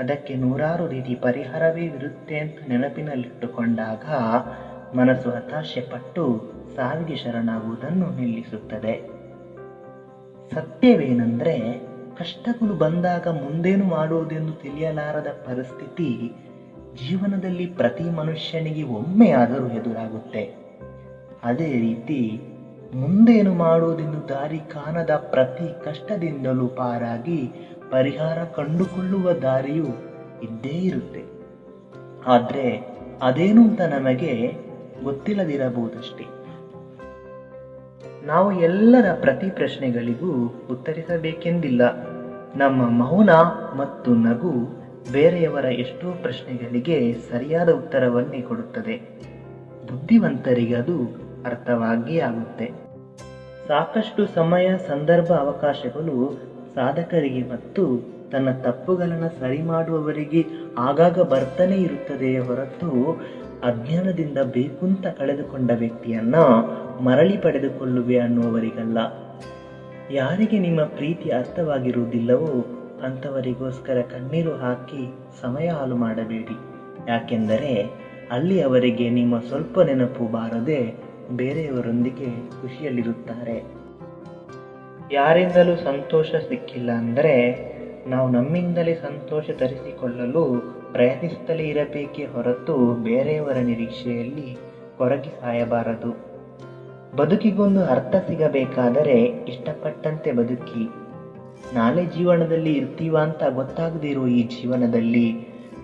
ಅದಕ್ಕೆ ನೂರಾರು ರೀತಿ ಪರಿಹಾರವೇ ಇರುತ್ತೆ ಅಂತ ನೆನಪಿನಲ್ಲಿಟ್ಟುಕೊಂಡಾಗ ಮನಸ್ಸು ಹತಾಶೆ ಪಟ್ಟು ಸಾವಿಗೆ ಶರಣಾಗುವುದನ್ನು ನಿಲ್ಲಿಸುತ್ತದೆ. ಸತ್ಯವೇನೆಂದರೆ, ಕಷ್ಟಗಳು ಬಂದಾಗ ಮುಂದೇನು ಮಾಡುವುದೆಂದು ತಿಳಿಯಲಾರದ ಪರಿಸ್ಥಿತಿ ಜೀವನದಲ್ಲಿ ಪ್ರತಿ ಮನುಷ್ಯನಿಗೆ ಒಮ್ಮೆಯಾದರೂ ಎದುರಾಗುತ್ತೆ. ಅದೇ ರೀತಿ ಮುಂದೇನು ಮಾಡುವುದೆಂದು ದಾರಿ ಕಾಣದ ಪ್ರತಿ ಕಷ್ಟದಿಂದಲೂ ಪಾರಾಗಿ ಪರಿಹಾರ ಕಂಡುಕೊಳ್ಳುವ ದಾರಿಯು ಇದ್ದೇ ಇರುತ್ತೆ. ಆದರೆ ಅದೇನು ಅಂತ ನಮಗೆ ಗೊತ್ತಿಲ್ಲದಿರಬಹುದಷ್ಟೇ. ನಾವು ಎಲ್ಲರ ಪ್ರತಿ ಪ್ರಶ್ನೆಗಳಿಗೂ ಉತ್ತರಿಸಬೇಕೆಂದಿಲ್ಲ. ನಮ್ಮ ಮೌನ ಮತ್ತು ನಗು ಬೇರೆಯವರ ಎಷ್ಟೋ ಪ್ರಶ್ನೆಗಳಿಗೆ ಸರಿಯಾದ ಉತ್ತರವನ್ನೇ ಕೊಡುತ್ತದೆ. ಬುದ್ಧಿವಂತರಿಗೆ ಅದು ಅರ್ಥವಾಗಿಯೇ ಆಗುತ್ತೆ. ಸಾಕಷ್ಟು ಸಮಯ, ಸಂದರ್ಭ, ಅವಕಾಶಗಳು ಸಾಧಕರಿಗೆ ಮತ್ತು ತನ್ನ ತಪ್ಪುಗಳನ್ನು ಸರಿ ಮಾಡುವವರಿಗೆ ಆಗಾಗ ಬರ್ತಾನೆ ಇರುತ್ತದೆಯೇ ಹೊರತು ಅಜ್ಞಾನದಿಂದ ಬೇಕುಂತ ಕಳೆದುಕೊಂಡ ವ್ಯಕ್ತಿಯನ್ನ ಮರಳಿ ಪಡೆದುಕೊಳ್ಳುವೆ ಅನ್ನುವವರಿಗಲ್ಲ. ಯಾರಿಗೆ ನಿಮ್ಮ ಪ್ರೀತಿ ಅರ್ಥವಾಗಿರುವುದಿಲ್ಲವೋ ಅಂಥವರಿಗೋಸ್ಕರ ಕಣ್ಣೀರು ಹಾಕಿ ಸಮಯ ಹಾಳು ಮಾಡಬೇಡಿ. ಯಾಕೆಂದರೆ ಅಲ್ಲಿ ಅವರಿಗೆ ನಿಮ್ಮ ಸ್ವಲ್ಪ ನೆನಪು ಬಾರದೆ ಬೇರೆಯವರೊಂದಿಗೆ ಖುಷಿಯಲ್ಲಿರುತ್ತಾರೆ. ಯಾರಿಂದಲೂ ಸಂತೋಷ ಸಿಕ್ಕಿಲ್ಲ ಅಂದರೆ, ನಾವು ನಮ್ಮಿಂದಲೇ ಸಂತೋಷ ತರಿಸಿಕೊಳ್ಳಲು ಪ್ರಯತ್ನಿಸುತ್ತಲೇ ಇರಬೇಕೇ ಹೊರತು ಬೇರೆಯವರ ನಿರೀಕ್ಷೆಯಲ್ಲಿ ಕೊರಗಿ ಸಾಯಬಾರದು. ಬದುಕಿಗೊಂದು ಅರ್ಥ ಸಿಗಬೇಕಾದರೆ ಇಷ್ಟಪಟ್ಟಂತೆ ಬದುಕಿ. ನಾಳೆ ಜೀವನದಲ್ಲಿ ಇರ್ತೀವ ಅಂತ ಗೊತ್ತಾಗದಿರೋ ಈ ಜೀವನದಲ್ಲಿ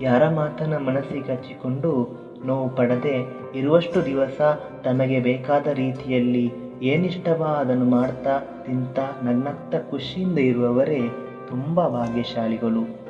ಯಾರ ಮಾತನ್ನ ಮನಸ್ಸಿಗೆ ಹಚ್ಚಿಕೊಂಡು ನೋವು ಪಡದೆ ಇರುವಷ್ಟು ದಿವಸ ತಮಗೆ ಬೇಕಾದ ರೀತಿಯಲ್ಲಿ ಏನಿಷ್ಟವೋ ಅದನ್ನು ಮಾಡ್ತಾ ತಿಂತಾ ನನ್ನತ್ತ ಖುಷಿಯಿಂದ ಇರುವವರೇ ತುಂಬ ಭಾಗ್ಯಶಾಲಿಗಳು.